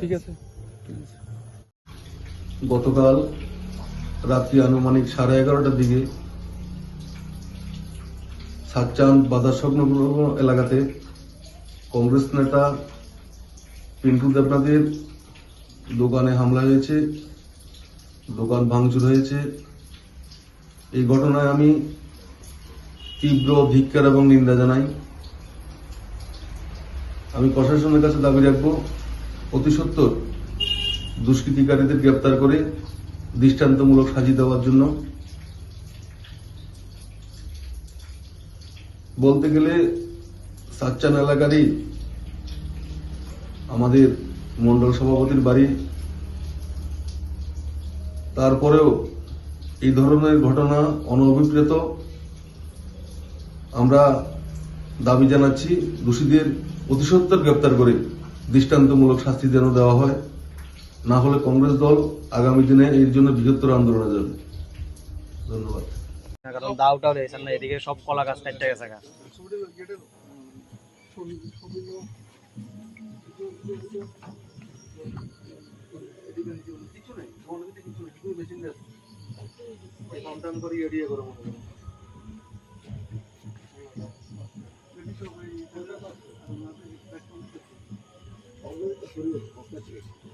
ঠিক আছে। গতকাল রাত্রি আনুমানিক সাড়ে এগারোটার দিকে সাতচাঁদ বাজার সংলগ্ন এলাকাতে কংগ্রেস নেতা পিন্টু দেবনাথের দোকানে হামলা হয়েছে, দোকান ভাঙচুর হয়েছে। এই ঘটনায় আমি তীব্র ধিক্কার এবং নিন্দা জানাই। আমি প্রশাসনের কাছে দাবি রাখব অতি সত্বর দুষ্কৃতিকারীদের গ্রেপ্তার করে দৃষ্টান্তমূলক সাজি দেওয়ার জন্য। বলতে গেলে সাচ্চান এলাকারই আমাদের মন্ডল সভাপতির বাড়ি। তারপরেও এই ধরনের ঘটনা অনভিপ্রেত। আমরা দাবি জানাচ্ছি দোষীদের অতিসত্বর গ্রেপ্তার করে দৃষ্টান্তমূলক শাস্তি যেন দেওয়া হয় না হলে কংগ্রেস দল আগামী দিনে এর জন্য বৃহত্তর আন্দোলনে যাবে। ধন্যবাদ। কারণ দাওটাও দিয়েছেন না এদিকে সব কলা গাছ কাটতে গেছে গা। কিছু そういうの、